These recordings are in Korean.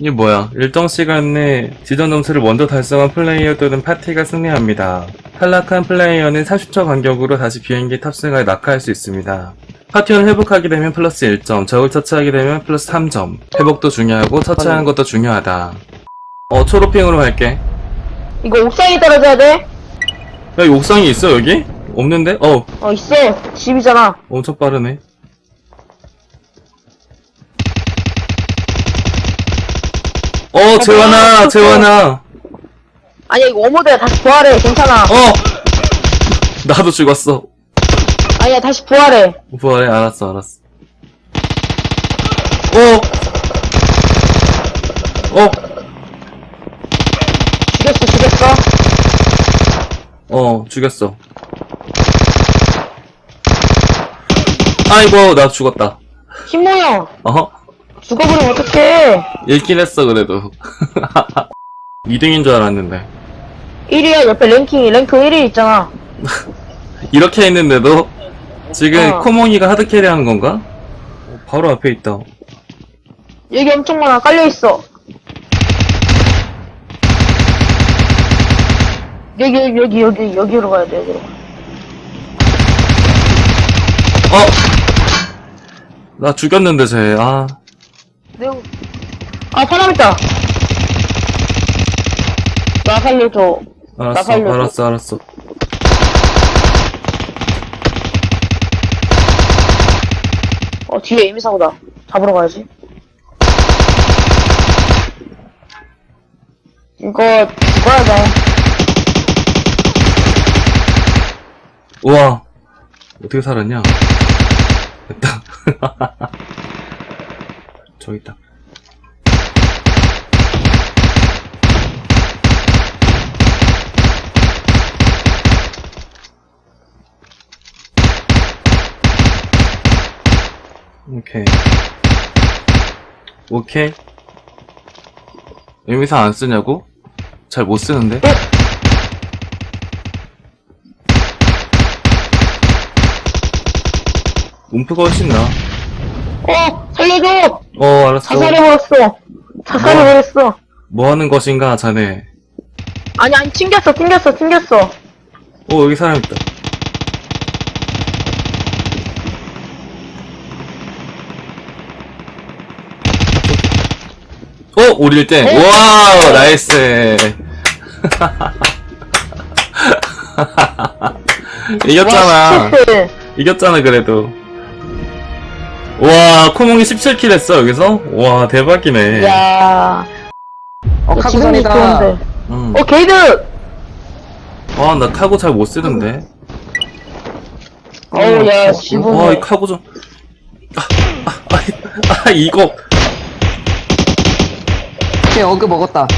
이게 뭐야? 일정 시간 내 지정 점수를 먼저 달성한 플레이어들은 파티가 승리합니다. 탈락한 플레이어는 30초 간격으로 다시 비행기에 탑승하여 낙하할 수 있습니다. 파티원 회복하게 되면 플러스 1점, 적을 처치하게 되면 플러스 3점. 회복도 중요하고 처치하는 것도 중요하다. 어, 초록핑으로 갈게. 이거 옥상에 떨어져야 돼? 야, 여기 옥상이 있어, 여기? 없는데? 어, 어, 있어. 집이잖아. 엄청 빠르네. 어, 재환아, 재환아. 아니야, 이거 오모드야. 다시 부활해. 괜찮아. 어! 나도 죽었어. 아니야, 다시 부활해. 부활해, 알았어, 알았어. 어! 어! 죽였어, 죽였어. 어, 죽였어. 아이고, 나 죽었다. 신모형, 어허? 죽어버리면 어떡해. 읽긴 했어, 그래도. 2등인 줄 알았는데. 1위야, 옆에 랭킹이, 랭크 1위 있잖아. 이렇게 했는데도, 지금 어. 코몽이가 하드캐리 하는 건가? 어, 바로 앞에 있다. 여기 엄청 많아. 깔려있어. 여기, 여기, 여기, 여기, 여기로 가야 돼, 여기로. 어! 나 죽였는데, 쟤. 아. 내가, 아, 사람 있다. 나 살려줘. 나 알았어, 살려줘. 알았어, 알았어. 어, 뒤에 이미 사고다. 잡으러 가야지. 이거, 죽어야 돼. 우와. 어떻게 살았냐? 됐다. 저기 있다. 오케이. 오케이. 의미사 안 쓰냐고? 잘 못 쓰는데? 움프가 훨씬 나. 어, 살려줘! 어, 알았어. 자살해버렸어. 자살해버렸어. 뭐 하는 것인가, 자네. 아니, 아니, 튕겼어, 튕겼어, 튕겼어. 오, 여기 사람 있다. 어, 우리 1등. 어? 와우, 나이스. 이겼잖아. 와. 이겼잖아, 그래도. 와, 코몽이 17킬 했어, 여기서? 와, 대박이네. 야 어, 야, 지금이 카구산이다. 좋은데. 음. 어, 게이드! 아, 나 카고 잘 못 쓰는데. 어우, 야, 와, 지붕에. 이 카고 좀. 아, 아, 아, 아, 이거. 걔 어그 먹었다.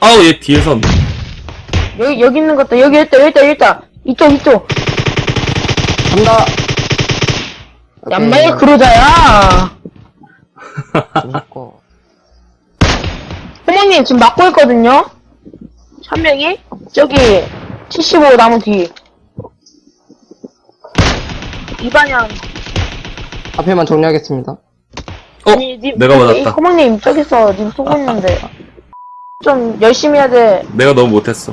아우, 얘 뒤에서. 여기, 여기 있는 것도, 여기 있다, 여기 있다, 여기 있다. 이쪽, 이쪽. 간다. 얀마의 그로자야. 죽었고. 호모님, 지금 막고 있거든요? 한 명이? 저기, 75 나무 뒤. 이 방향. 앞에만 정리하겠습니다. 어, 아니, 님, 내가 이 맞았다. 호모님, 저기서 님 쏘고 있는데. 좀 열심히 해야 돼. 내가 너무 못했어.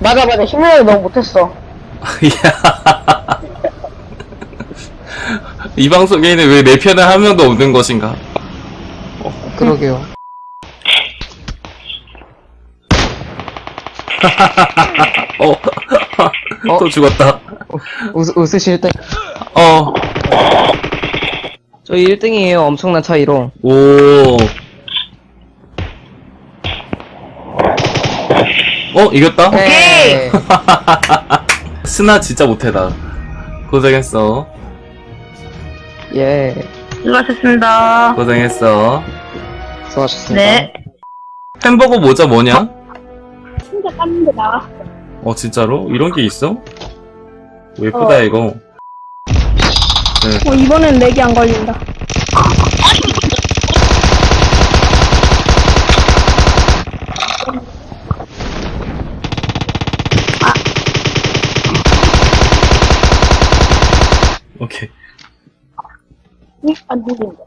맞아, 맞아. 힘을 너무 못했어. 이야. 이 방송에는 왜 내 편에 한 명도 없는 것인가? 그러게요. 어, 또 어? 죽었다. 웃, 웃으실 때. 어, 저희 1등이에요. 엄청난 차이로. 오. 어, 이겼다? 네. 스나 진짜 못해다. 고생했어. 예. 수고하셨습니다. 고생했어. 수고하셨습니다. 네. 햄버거 모자 뭐냐? 진짜 깠는데 나왔어. 어, 진짜로? 이런 게 있어? 오, 예쁘다, 어. 이거. 어, 이번엔 렉이 안 걸린다. 오케이. 안 들린다.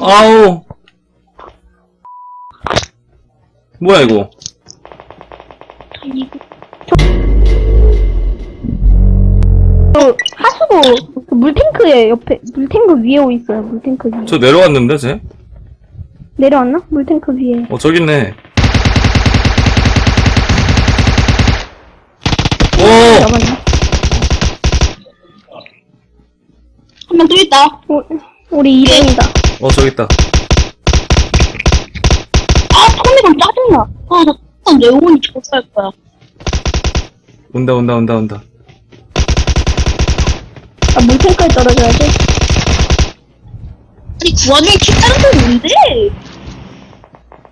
아우. 뭐야, 이거? 저 하수구 그 물탱크에 옆에 물탱크 위에 있어요. 물탱크 위에. 저 내려왔는데, 쟤? 내려왔나? 물탱크 위에. 어, 저기 있네. 오! 잡았네. 명 또 있다. 오, 우리 2등이다. 어, 저기 있다. 아, 토미건 짜증나. 아, 나 X건 레오니 조사할 거야. 온다, 온다, 온다, 온다. 아, 물탱크에 떨어져야지. 아니, 그 와중에 키 다른 건 뭔데?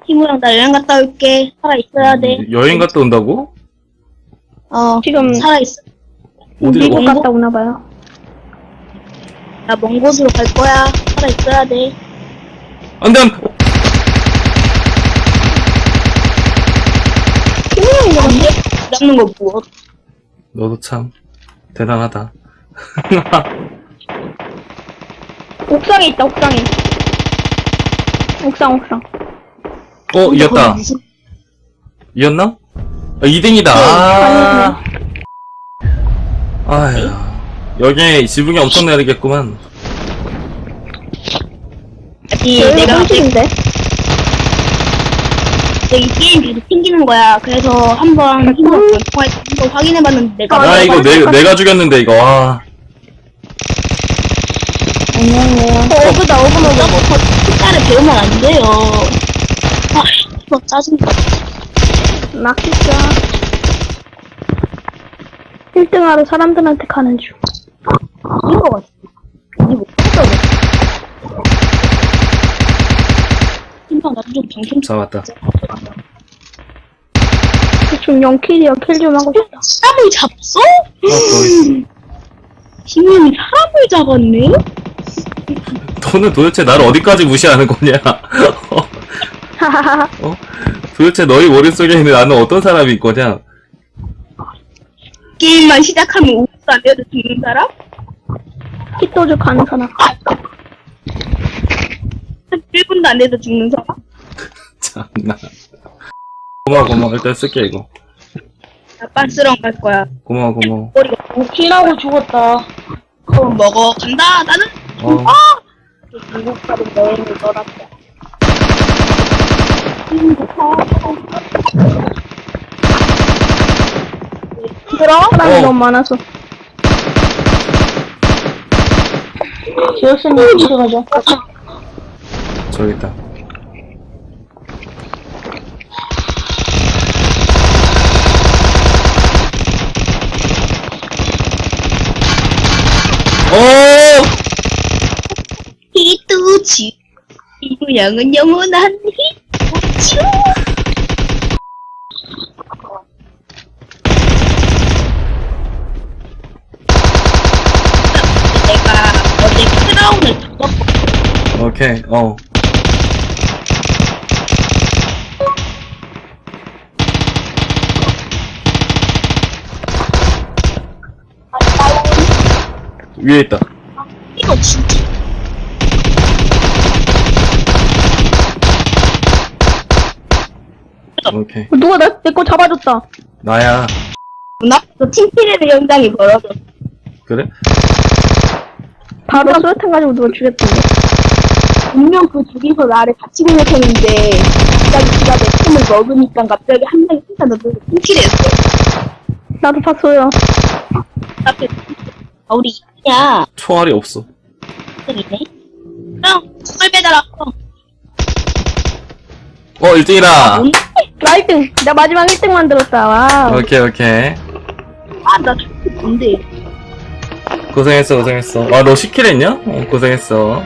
친구랑 나 여행 갔다 올게. 살아있어야 돼. 여행 갔다 온다고? 어, 지금 살아있어. 어디로 미국 가? 갔다 오나 봐요. 나 먼 곳으로 갈 거야. 살아 있어야 돼. 안 돼, 안 돼! 어, 팀이랑 안 돼? 잡는 거 뭐? 너도 참, 대단하다. 옥상에 있다, 옥상에. 옥상, 옥상. 어, 이겼다. 이겼나? 아, 2등이다. 아. 아휴. 여기 지붕이 엄청 내리겠구만. 아니, 여기가 내가 홈집인데? 이 게임 계속 튕기는 거야. 그래서 한번 통화해 한번 확인해봤는데 내가 아, 이거 내, 내가 죽였는데, 이거, 와. 안녕해요. 어, 어그다, 어그 먹어. 숫자를 배우면 안 돼요. 아, 이거 짜증나. 막 진짜. 1등 하러 사람들한테 가는 중. 아닌 것 같아. 이게 못 찾아. 심판 나좀 정신 잡았다. 좀 0킬이야. 킬 좀 하고 싶다. 사람을 잡았어? 신님이 사람을 잡았네? 너는 도대체 나를 어디까지 무시하는 거냐? 어? 도대체 너희 머릿속에 있는 나는 어떤 사람일 거냐? 게임만 시작하면 5분도 안 돼도 죽는 사람? 키토즈 가는 사람. 한 1분도 안 돼도 죽는 사람? 참나. 고마워, 고마워. 일단 쓸게, 이거. 나 빤스랑 갈 거야. 고마워, 고마워. 머리가 웃기라고 죽었다. 그럼 먹어. 간다. 나는 어, 미국 가는 여행을 떠났다. 들어? 사람이 어. 너무 많아서. 지어스님 어떻게 가죠? 저기 있다. 어! 히투치. 이 모양은 영원한 히투치. 내가 어제 크라운을 잡았고 오케이, 어. 위에 있다. 이거 진짜 오케이. 누가 내, 내거 잡아줬다. 나야. 눈앞에서 팀피레드 현장이 벌어졌어. 그래? 바로 수류탄 가지고 누가 죽였던데. 분명 그 둘이서 나를 같이 공격했는데 갑자기 지가 내 팀을 먹으니까 갑자기 한 명이 혼자 너를 팀킬했어. 나도 봤어요. 앞에 아, 우리 이야 총알이 없어. 이네 그럼 빨 배달아. 어, 어, 1등이다! 뭔데? 나 1등. 나 마지막 1등 만들었다. 와. 오케이, 오케이. 아 나 뭔데? 고생했어, 고생했어. 아, 너 10킬 했냐? 어, 고생했어.